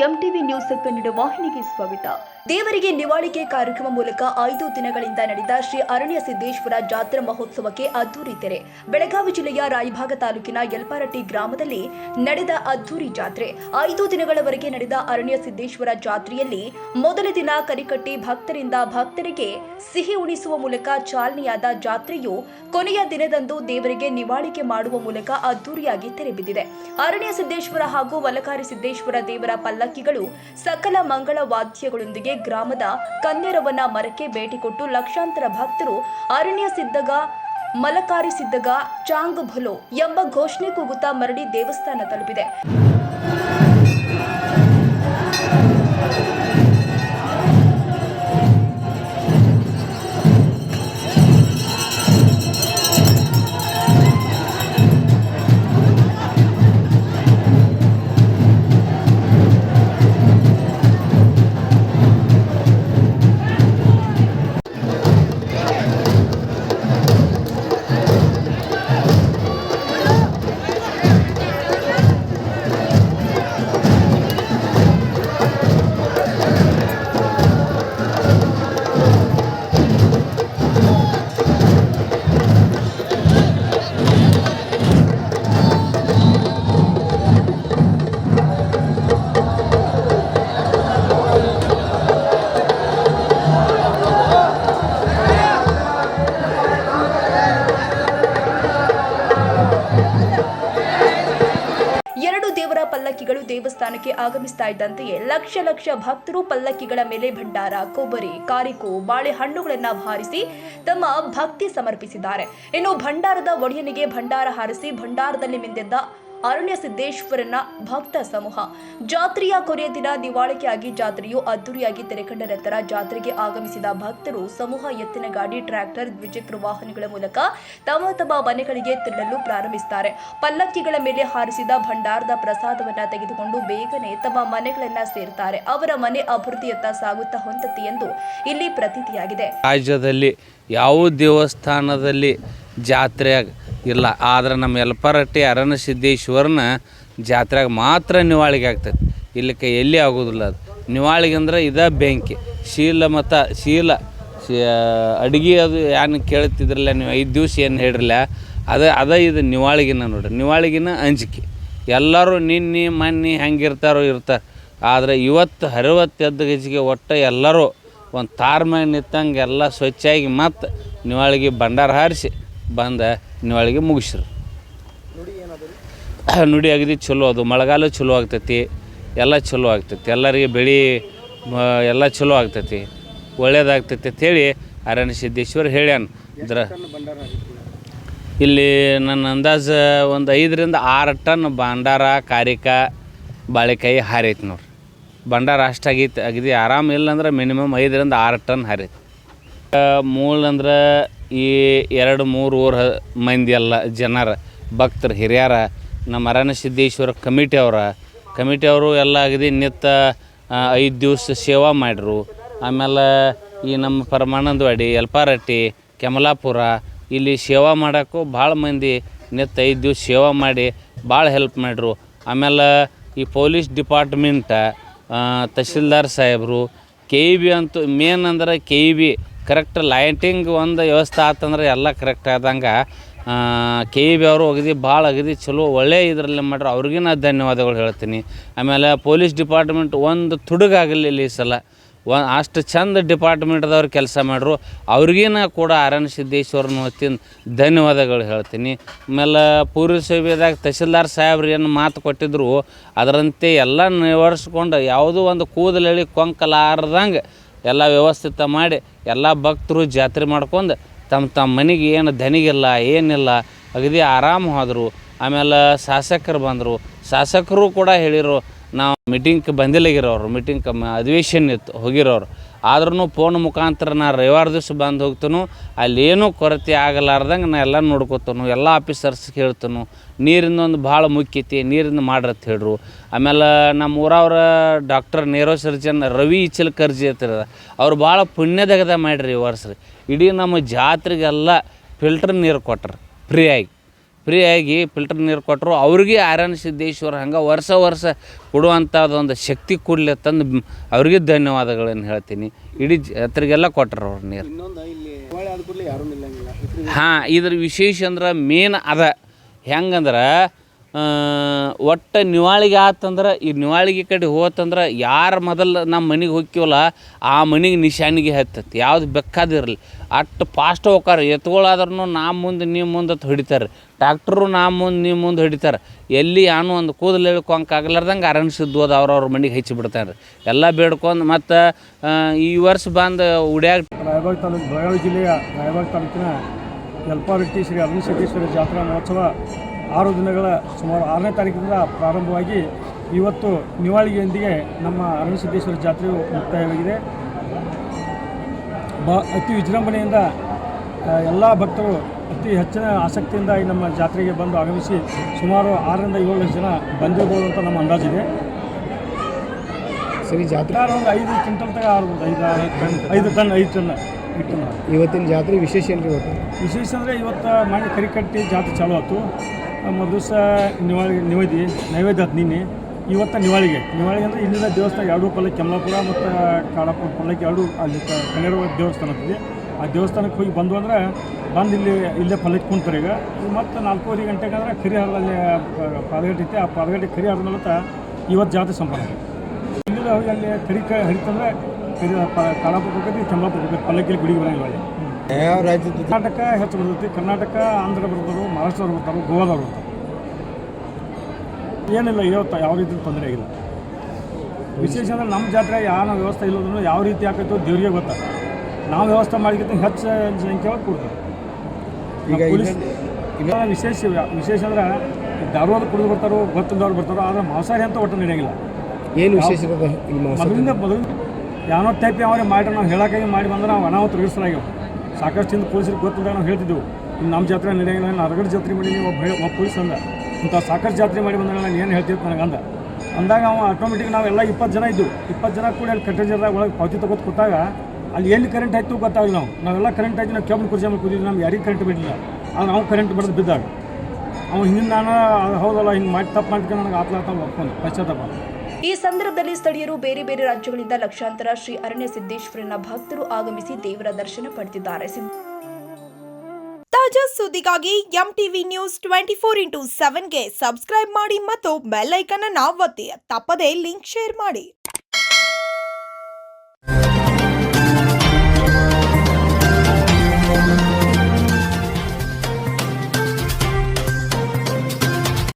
MTV news Kannada ವಾಹಿನಿಗೆ ಸ್ವಾಗತ. ದೇವರಿಗೆ ನಿವಾಳಿಕೆ ಕಾರ್ಯಕ್ರಮ ಮೂಲಕ ಐದು ದಿನಗಳಿಂದ ನಡೆದ ಶ್ರೀ ಅರಣ್ಯ ಸಿದ್ದೇಶ್ವರ ಜಾತ್ರಾ ಮಹೋತ್ಸವಕ್ಕೆ ಅದ್ದೂರಿ ತೆರೆ. ಬೆಳಗಾವಿ ಜಿಲ್ಲೆಯ ರಾಯಭಾಗ ತಾಲೂಕಿನ ಯಲ್ಪಾರಟ್ಟಿ ಗ್ರಾಮದಲ್ಲಿ ನಡೆದ ಅದ್ದೂರಿ ಜಾತ್ರೆ. ಐದು ದಿನಗಳವರೆಗೆ ನಡೆದ ಅರಣ್ಯ ಸಿದ್ದೇಶ್ವರ ಜಾತ್ರೆಯಲ್ಲಿ ಮೊದಲ ದಿನ ಕರಿಕಟ್ಟಿ ಭಕ್ತರಿಂದ ಭಕ್ತರಿಗೆ ಸಿಹಿ ಉಣಿಸುವ ಮೂಲಕ ಚಾಲನೆಯಾದ ಜಾತ್ರೆಯು ಕೊನೆಯ ದಿನದಂದು ದೇವರಿಗೆ ನಿವಾಳಿಕೆ ಮಾಡುವ ಮೂಲಕ ಅದ್ದೂರಿಯಾಗಿ ತೆರೆಬಿದ್ದಿದೆ ಅರಣ್ಯ ಸಿದ್ದೇಶ್ವರ ಹಾಗೂ ವಲಕಾರಿ ಸಿದ್ದೇಶ್ವರ ದೇವರ ಪಲ್ಲಕ್ಕಿಗಳು ಸಕಲ ಮಂಗಳ ವಾದ್ಯಗಳೊಂದಿಗೆ ಗ್ರಾಮದ ಕನ್ಯರವನ ಮರಕ್ಕೆ ಭೇಟಿ ಕೊಟ್ಟು ಲಕ್ಷಾಂತರ ಭಕ್ತರು ಅರಣ್ಯ ಸಿದ್ದಗ ಮಲಕಾರಿ ಸಿದ್ದಗ ಚಾಂಗ್ ಭಲೋ ಎಂಬ ಘೋಷಣೆ ಕೂಗುತ್ತಾ ಮರಳಿ ದೇವಸ್ಥಾನ ತಲುಪಿದೆ. ದೇವಸ್ಥಾನಕ್ಕೆ ಆಗಮಿಸ್ತಾ ಇದ್ದಂತೆಯೇ ಲಕ್ಷ ಲಕ್ಷ ಭಕ್ತರು ಪಲ್ಲಕ್ಕಿಗಳ ಮೇಲೆ ಭಂಡಾರ, ಕೊಬ್ಬರಿ ಕಾರಿಕು ಬಾಳೆಹಣ್ಣುಗಳನ್ನ ಹಾರಿಸಿ ತಮ್ಮ ಭಕ್ತಿ ಸಮರ್ಪಿಸಿದ್ದಾರೆ. ಇನ್ನು ಭಂಡಾರದ ಒಡೆಯನಿಗೆ ಭಂಡಾರ ಹಾರಿಸಿ ಭಂಡಾರದಲ್ಲಿ ಮಿಂದೆದ್ದ ಅರಣ್ಯ ಸಿದ್ದೇಶ್ವರನ ಭಕ್ತ ಸಮೂಹ. ಜಾತ್ರೆಯ ಕೊನೆಯ ದಿನ ದಿವಾಳಿಕೆಯಾಗಿ ಜಾತ್ರೆಯು ಅದ್ದೂರಿಯಾಗಿ ತೆರೆಕಂಡ ನಂತರ ಜಾತ್ರೆಗೆ ಆಗಮಿಸಿದ ಭಕ್ತರು ಸಮೂಹ ಎತ್ತಿನ ಗಾಡಿ ಟ್ರ್ಯಾಕ್ಟರ್, ದ್ವಿಚಕ್ರ ವಾಹನಗಳ ಮೂಲಕ ತಮ್ಮ ತಮ್ಮ ಮನೆಗಳಿಗೆ ತೆರಳಲು ಪ್ರಾರಂಭಿಸುತ್ತಾರೆ. ಪಲ್ಲಕ್ಕಿಗಳ ಮೇಲೆ ಹಾರಿಸಿದ ಭಂಡಾರದ ಪ್ರಸಾದವನ್ನ ತೆಗೆದುಕೊಂಡು ಬೇಗನೆ ತಮ್ಮ ಮನೆಗಳನ್ನ ಸೇರ್ತಾರೆ. ಅವರ ಮನೆ ಅಭಿವೃದ್ಧಿಯತ್ತ ಸಾಗುತ್ತಾ ಹೊಂದತ್ತೆ ಎಂದು ಇಲ್ಲಿ ಪ್ರತೀತಿಯಾಗಿದೆ. ರಾಜ್ಯದಲ್ಲಿ ಯಾವ ದೇವಸ್ಥಾನದಲ್ಲಿ ಜಾತ್ರೆಯಾಗ ಇಲ್ಲ, ಆದ್ರೆ ನಮ್ಮ ಯಲ್ಪರಟ್ಟಿ ಅರಣ್ಯ ಸಿದ್ದೇಶ್ವರನ ಜಾತ್ರೆಗೆ ಮಾತ್ರ ನಿವಾಳಿಗೆ ಆಗ್ತದೆ ಇಲ್ಲಿಕ್ಕೆ ಎಲ್ಲಿ ಆಗೋದಿಲ್ಲ ಅದು. ನಿವಾಳಿಗೆ ಅಂದ್ರೆ ಇದ ಬೆಂಕಿ. ಶೀಲ ಮತ್ತು ಶೀಲ ಅಡುಗೆ ಅದು ಏನು ಕೇಳ್ತಿದ್ರಲ್ಲ, ನೀವು ಐದು ದಿವ್ಸ ಏನು ಹೇಳಿರಲ್ಲ, ಅದ ಅದ ಇದು ನಿವಾಳಿಗಿನ ನೋಡ್ರಿ. ನಿವಾಳಿಗಿನ ಅಂಜಿಕೆ. ಎಲ್ಲರೂ ನಿನ್ನೆ, ಮೊನ್ನೆ ಹೆಂಗಿರ್ತಾರೋ ಇರ್ತಾರೆ ಆದರೆ ಇವತ್ತು ಹರಿವತ್ತು ಎದ್ದು ಗಜಿಗೆ ಒಟ್ಟು ಎಲ್ಲರೂ ಒಂದು ತಾರ್ಮೆ ನಿತ್ತಂಗೆ ಎಲ್ಲ ಸ್ವಚ್ಛಾಗಿ ಮತ್ತು ನಿವಾಳಿಗೆ ಭಂಡಾರ ಹಾರಿಸಿ ಬಂದ ನಿವಾಳಿಗೆ ಮುಗಿಸ್ರು. ನುಡಿ ಅಗದಿ ಚಲೋ ಅದು. ಮಳೆಗಾಲ ಚಲೋ ಆಗ್ತೈತಿ, ಎಲ್ಲ ಚಲೋ ಆಗ್ತೈತಿ. ಎಲ್ಲರಿಗೆ ಬೆಳೆ ಎಲ್ಲ ಚಲೋ ಆಗ್ತೈತಿ. ಒಳ್ಳೇದಾಗ್ತೈತಿ ಅಂತೇಳಿ ಅರಣ್ಯ ಸಿದ್ದೇಶ್ವರ ಹೇಳ್ಯಾನ. ಇದ್ರ ಇಲ್ಲಿ ನನ್ನ ಅಂದಾಜು ಒಂದು ಐದರಿಂದ ಆರು ಟನ್ ಭಂಡಾರ, ಕಾರಿಕ, ಬಾಳೆಕಾಯಿ ಹಾರೈತಿ ನೋಡ್ರಿ. ಭಂಡಾರ ಅಷ್ಟಾಗೈತಿ ಅಗದಿ ಆರಾಮ ಇಲ್ಲಂದ್ರೆ ಮಿನಿಮಮ್ ಐದರಿಂದ ಆರು ಟನ್ ಹಾರೈತಿ. ಮೂಲ ಅಂದ್ರೆ ಈ ಎರಡು ಮೂರು ಊರ ಮಂದಿ ಎಲ್ಲ ಜನರ, ಭಕ್ತರು, ಹಿರಿಯರ, ನಮ್ಮ ಅರಣ್ಯ ಸಿದ್ದೇಶ್ವರ ಕಮಿಟಿ ಅವರ. ಕಮಿಟಿ ಅವರು ಎಲ್ಲ ಆಗಿದೆ ನಿತ್ತ ಐದು ದಿವಸ ಸೇವಾ ಮಾಡಿರು. ಆಮೇಲೆ ಈ ನಮ್ಮ ಪರಮಾನಂದವಾಡಿ, ಯಲ್ಪಾರಟ್ಟಿ, ಕೆಮಲಾಪುರ, ಇಲ್ಲಿ ಸೇವಾ ಮಾಡೋಕ್ಕೂ ಭಾಳ ಮಂದಿ ನಿತ್ತ ಐದು ದಿವಸ ಸೇವಾ ಮಾಡಿ ಭಾಳ ಹೆಲ್ಪ್ ಮಾಡಿರು. ಆಮೇಲೆ ಈ ಪೊಲೀಸ್ ಡಿಪಾರ್ಟ್ಮೆಂಟ ತಹಸೀಲ್ದಾರ್ ಸಾಹೇಬರು, ಕೆ ಇ ಬಿ ಅಂತೂ ಮೇನ್ ಅಂದ್ರೆ K E B. Correct lighting ಒಂದು ವ್ಯವಸ್ಥೆ ಆತಂದ್ರೆ ಎಲ್ಲ ಕರೆಕ್ಟ್ ಆದಂಗೆ ಕೆ ಇ ಬಿ ಅವರು ಅಗದಿ ಭಾಳ ಅಗದಿ ಚಲೋ ಒಳ್ಳೆ ಇದರಲ್ಲಿ ಮಾಡ್ರು. ಅವ್ರಿಗೆ ನಾ ಧನ್ಯವಾದಗಳು ಹೇಳ್ತೀನಿ. ಆಮೇಲೆ ಪೊಲೀಸ್ ಡಿಪಾರ್ಟ್ಮೆಂಟ್ ಒಂದು ತುಡುಗಾಗಲಿಲ್ಲ ಈ ಸಲ. ವ ಅಷ್ಟು ಚಂದ ಡಿಪಾರ್ಟ್ಮೆಂಟ್ದವ್ರು ಕೆಲಸ ಮಾಡ್ರು. ಅವ್ರಿಗೇನ ಕೂಡ ಅರಣ್ಯ ಸಿದ್ದೇಶ್ವರನ ಹೊತ್ತಿನ ಧನ್ಯವಾದಗಳು ಹೇಳ್ತೀನಿ. ಆಮೇಲೆ ಪೂರ್ವ ಸೇವೆದಾಗ ತಹಶೀಲ್ದಾರ್ ಸಾಹೇಬ್ರು ಏನು ಮಾತು ಕೊಟ್ಟಿದ್ರು, ಅದರಂತೆ ಎಲ್ಲ ನಿವಾರಿಸ್ಕೊಂಡು ಯಾವುದೋ ಒಂದು ಕೂದಲೆಳಿ ಕೊಂಕಲಾರ್ದಂಗೆ ಎಲ್ಲ ವ್ಯವಸ್ಥಿತ ಮಾಡಿ ಎಲ್ಲ ಭಕ್ತರು ಜಾತ್ರೆ ಮಾಡ್ಕೊಂಡು ತಮ್ಮ ತಮ್ಮ ಮನೆಗೆ ಏನು ದನಿಗಿಲ್ಲ, ಏನಿಲ್ಲ, ಅಗದಿ ಆರಾಮ ಹೋದರು. ಆಮೇಲೆ ಶಾಸಕರು ಬಂದರು. ಶಾಸಕರು ಕೂಡ ಹೇಳಿರು ನಾವು ಮೀಟಿಂಗ್ಗೆ ಬಂದಿಲ್ಲಗಿರೋರು ಮೀಟಿಂಗ್ ಅಧಿವೇಶನ ಇತ್ತು ಹೋಗಿರೋರು. ಆದ್ರೂ ಫೋನ್ ಮುಖಾಂತರ ನಾ ರವಿವಾರ ದಿವಸ ಬಂದು ಹೋಗ್ತನು, ಅಲ್ಲೇನೂ ಕೊರತೆ ಆಗಲಾರ್ದಂಗೆ ನಾ ಎಲ್ಲ ನೋಡ್ಕೊತನು, ಎಲ್ಲ ಆಫೀಸರ್ಸ್ ಹೇಳ್ತಾನು ನೀರಿನ ಒಂದು ಭಾಳ ಐತಿ ನೀರಿಂದ ಮಾಡ್ರತ್ ಹೇಳ್ರು. ಆಮೇಲೆ ನಮ್ಮ ಊರವ್ರ doctor neuro surgeon Ravi Ichalkarji ಅಂತಿರೋದ ಅವ್ರು ಭಾಳ ಪುಣ್ಯದಗದ ಮಾಡ್ರಿ ಈ ವರ್ಷ. ಇಡೀ ನಮ್ಮ ಜಾತ್ರೆಗೆಲ್ಲ ಫಿಲ್ಟರ್ ನೀರು ಕೊಟ್ರು ಫ್ರೀಯಾಗಿ ಫ್ರೀಯಾಗಿ ಫಿಲ್ಟರ್ ನೀರು ಕೊಟ್ಟರು ಅವ್ರಿಗೆ ಆರ್ಯನ ಸಿದ್ದೇಶ್ವರ ಹಂಗೆ ವರ್ಷ ವರ್ಷ ಕೊಡುವಂಥದ್ದೊಂದು ಶಕ್ತಿ ಕೊಡಲಿ ತಂದು ಅವ್ರಿಗೆ ಧನ್ಯವಾದಗಳನ್ನು ಹೇಳ್ತೀನಿ. ಇಡೀ ಜಾತ್ರೆಗೆಲ್ಲ ಕೊಟ್ಟರು ಅವ್ರ ನೀರು. ಹಾಂ ಇದ್ರ ವಿಶೇಷ ಅಂದ್ರೆ ಮೇನ್ ಅದ. ಹೆಂಗಂದ್ರೆ ಒಟ್ಟು ನಿವಾಳಿಗೆ ಆತಂದ್ರೆ ಈ ನಿವಾಳಿಗೆ ಕಡೆ ಹೋತಂದ್ರೆ ಯಾರು ಮೊದಲು ನಮ್ಮ ಮನೆಗೆ ಹೋಗ್ತೀವಲ್ಲ ಆ ಮನೆಗೆ ನಿಶಾನಿಗೆ ಹತ್ತತ್ತೆ ಯಾವ್ದು ಬೇಕಾದಿರಲಿ ಅಷ್ಟು ಫಾಸ್ಟ್ ಹೋಗಾರ ಎತ್ಗಳಾದ್ರೂ ನಾ ಮುಂದೆ ನೀವು ಮುಂದೆ ಹೊಡಿತಾರೆ. ಟ್ಯಾಕ್ಟ್ರು ನಾ ಮುಂದೆ ನಿಮ್ಮ ಮುಂದೆ ಹಿಡಿತಾರೆ. ಎಲ್ಲಿ ಯಾನು ಒಂದು ಕೂದಲು ಹೇಳ್ಕೊಂಕ್ ಆಗ್ಲಾರ್ದಂಗೆ ಅರಣಿಸಿದ್ದು ಅದು ಅವ್ರವ್ರ ಮನೆಗೆ ಹೆಚ್ಚಿ ಬಿಡ್ತಾರೆ ಎಲ್ಲ ಬೇಡ್ಕೊಂಡು ಮತ್ತು ಈ ವರ್ಷ ಬಂದು ಉಡ್ಯಾಗ ರಾಯಬಾಗ್ ತಾಲೂಕು ಬೆಳಗಾವಿ ಜಿಲ್ಲೆಯ ರಾಯಬಾಗ್ ತಾಲೂಕಿನ ಯಲ್ಪಾರಟ್ಟಿ ಶ್ರೀ ಅರುಣಸಿದ್ದೇಶ್ವರ ಜಾತ್ರಾ ಮಹೋತ್ಸವ ಆರು ದಿನಗಳ ಸುಮಾರು ಆರನೇ ತಾರೀಕಿನಿಂದ ಪ್ರಾರಂಭವಾಗಿ ಇವತ್ತು ನಿವಾಳಿಗೆಯೊಂದಿಗೆ ನಮ್ಮ ಅರುಣಸಿದ್ದೇಶ್ವರ ಜಾತ್ರೆಯು ಮುಕ್ತಾಯವಾಗಿದೆ. ಬ, ಅತಿ ವಿಜೃಂಭಣೆಯಿಂದ ಎಲ್ಲ ಭಕ್ತರು ಅತಿ ಹೆಚ್ಚಿನ ಆಸಕ್ತಿಯಿಂದ ಈ ನಮ್ಮ ಜಾತ್ರೆಗೆ ಬಂದು ಆಗಮಿಸಿ ಸುಮಾರು ಆರರಿಂದ ಏಳು ಲಕ್ಷ ಜನ ಬಂದಿರ್ಬೋದು ಅಂತ ನಮ್ಮ ಅಂದಾಜಿದೆ. ಸರಿ ಜಾತ್ರೆ ಒಂದು ಐದು ಕ್ವಿಂಟಲ್ ತಗ ಆರ್ಬೋದು ಐದು ಟನ್ ಐದು ಟನ್ ಐದು ಟನ್ ಇಟ್ಟು ಇವತ್ತಿನ ಜಾತ್ರೆ ವಿಶೇಷ ಏನು ಇವತ್ತು? ವಿಶೇಷ ಅಂದರೆ ಇವತ್ತು ಮಣ್ಣು ಕರಿಕಟ್ಟಿ ಜಾತ್ರೆ ಚಾಲು ಆಯ್ತು. ಮೊದಲು ಸಹ ನಿವಾಳಿ ನಿವೇದಿ ನೈವೇದ್ಯ ಅದು ನಿನ್ನೆ. ಇವತ್ತು ನಿವಾಳಿಗೆ. ನಿವಾಳಿಗೆ ಅಂದರೆ ಇಲ್ಲಿಂದ ದೇವಸ್ಥಾನ ಎರಡು ಪಲ್ಲಕ್ಕಿ ಕೆಮ್ಲಾಪುರ ಮತ್ತು ಕಾಳಾಪುರ ಪಲ್ಲಕ್ಕಿ ಎರಡು ಅಲ್ಲಿ ಕನ್ನಡ ದೇವಸ್ಥಾನ ಇದೆ ಆ ದೇವಸ್ಥಾನಕ್ಕೆ ಹೋಗಿ ಬಂದು ಅಂದ್ರೆ ಬಂದು ಇಲ್ಲಿ ಇಲ್ಲೇ ಪಲ್ಲಕ್ಕಿ ಕುಂತಾರೆ ಈಗ. ಮತ್ತು ನಾಲ್ಕೂವರೆ ಗಂಟೆಗೆ ಅಂದ್ರೆ ಕರಿಹಾರದಲ್ಲಿ ಪಾದಗಟ್ಟೆ ಐತೆ ಆ ಪಾದಗಟ್ಟಿ ಕರಿಹಾರದ ಮೂಲಕ ಇವತ್ತು ಜಾತ್ರೆ ಸಂಪನ್ನ. ಇಲ್ಲಿ ಹೋಗಿ ಅಲ್ಲಿ ಕರಿ ಕ ಹರಿತಂದ್ರೆ ಕರಿ ಕಾಳಾಪುರ ಹೋಗ್ತೈತಿ ಕೆಮ್ಲಾಪುರ ಹೋಗ್ತೈತಿ ಪಲ್ಲಕ್ಕಿಯಲ್ಲಿ ಗುಡಿಗೆ ಬರೋಂಗಿಲ್ಲ ಅಲ್ಲಿ. ರಾಜ್ಯದ ಕರ್ನಾಟಕ ಹೆಚ್ಚು ಬರ್ತೈತಿ ಕರ್ನಾಟಕ ಆಂಧ್ರ ಬರ್ತಾರೆ ಮಹಾರಾಷ್ಟ್ರ ಬರ್ತಾರೆ ಗೋವಾದವ್ರು ಬರ್ತಾರೆ. ಏನಿಲ್ಲ ಇವತ್ತು ಯಾವ ರೀತಿ ತೊಂದರೆ ಆಗಿಲ್ಲ ವಿಶೇಷ ಅಂದ್ರೆ ನಮ್ಮ ಜಾತ್ರೆ ಯಾವ ವ್ಯವಸ್ಥೆ ಇಲ್ಲದ್ರು ಯಾವ ರೀತಿ ಹಾಕೈತೋ ದೇವರಿಗೆ ಗೊತ್ತ ನಾವು ವ್ಯವಸ್ಥೆ ಮಾಡಿಗಿಂತ ಹೆಚ್ಚು ಸಂಖ್ಯೆ ಕೊಡ್ತಾರೆ. ಈಗ ಇಲ್ಲ ವಿಶೇಷ ವಿಶೇಷ ಅಂದ್ರೆ ದಾರವಾದ ಕುಡಿದು ಬರ್ತಾರೋ ಗೊತ್ತಿಲ್ಲದವ್ರು ಬರ್ತಾರೋ ಆದ್ರೆ ಮಾಂಸಾಹಾರಿ ಅಂತ ಒಟ್ಟು ನಡೆಯಂಗಿಲ್ಲ. ಏನು ವಿಶೇಷ ಇರೋದು ಇಲ್ಲಿ ಮಹೋತ್ಸವ ಮೊದಲಿಂದ ಮೊದಲು ಯಾವನೋ ಟೈಪ್ ಯಾವಾಗ ಮಾಡಿ ನಾವು ಹೇಳೋಕ್ಕಾಗಿ ಮಾಡಿ ಬಂದ್ರೆ ನಾವು ಅನಾಹುತ ರಿಗಿಸಲಾಗ್ಯಾವ ಸಾಕಷ್ಟು ಹಿಂದೆ ಪೊಲೀಸರಿಗೆ ಗೊತ್ತಿಲ್ಲ ನಾವು ಹೇಳ್ತಿದ್ದೆವು. ಇನ್ನು ನಮ್ಮ ಜಾತ್ರೆ ನಡೆಯಂಗಿಲ್ಲ ನಾನು ಅರಗಡ ಜಾತ್ರೆ ಮಾಡಿ ಒಬ್ಬ ಒಬ್ಬ ಪೊಲೀಸ್ ಅಂದ. ಇಂಥ ಸಾಕಷ್ಟು ಜಾತ್ರೆ ಮಾಡಿ ಬಂದಾಗ ನಾನು ಏನು ಹೇಳ್ತಿದ್ದೆ ನನಗೆ ಅಂದ. ಅಂದಾಗ ಅವ ಆಟೋಮೆಟಿಕ್ ನಾವೆಲ್ಲ ಇಪ್ಪತ್ತು ಜನ ಇದ್ದು ಇಪ್ಪತ್ತು ಜನ ಕೂಡ ಅಲ್ಲಿ ಜಾತ್ರೆ ಒಳಗೆ ಪಾವತಿ ತಗೋದು ಕೂತಾಗ ಅಲ್ಲಿ ಎಲ್ಲಿ ಕರೆಂಟ್ ಆಯಿತು ಗೊತ್ತಾಗಲ್ಲ ನಾವು. ನಾವೆಲ್ಲ ಕರೆಂಟ್ ಆಯ್ತು, ನಾವು ಕೇಬಲ್ ಕುರ್ಚಿ ಮೇಲೆ ಕೂತಿದ್ವಿ, ನಮ್ಗೆ ಯಾರಿಗೆ ಕರೆಂಟ್ ಬಿಡಲಿಲ್ಲ. ಆದ್ರೆ ನಾವು ಕರೆಂಟ್ ಬಡ್ದು ಬಿದ್ದಾಗ ಅವ್ನು ಹಿಂಗೆ ನಾನು ಹೌದಲ್ಲ, ಹಿಂಗೆ ಮಾಡಿ ತಪ್ಪು ಮಾಡ್ಕೊಂಡು ನನಗೆ ಆತ್ಲಾತ ಒಪ್ಕೊಂಡು ಪಶ್ಚಾತ್ತಾಪ ಈ ಸಂದರ್ಭದಲ್ಲಿ ಸ್ಥಳೀಯರು ಬೇರೆ ಬೇರೆ ರಾಜ್ಯಗಳಿಂದ ಲಕ್ಷಾಂತರ ಶ್ರೀ ಅರಣ್ಯ ಸಿದ್ದೇಶ್ವರನ ಭಕ್ತರು ಆಗಮಿಸಿ ದೇವರ ದರ್ಶನ ಪಡೆದಿದ್ದಾರೆ. ತಾಜಾ ಸುದ್ದಿಗಾಗಿ M TV news twenty four into ಸೆವೆನ್ಗೆ subscribe ಮಾಡಿ ಮತ್ತು ಬೆಲ್ ಅನ್ನು ಒತ್ತಿ. ತಪ್ಪದೇ ಲಿಂಕ್ ಶೇರ್ ಮಾಡಿ.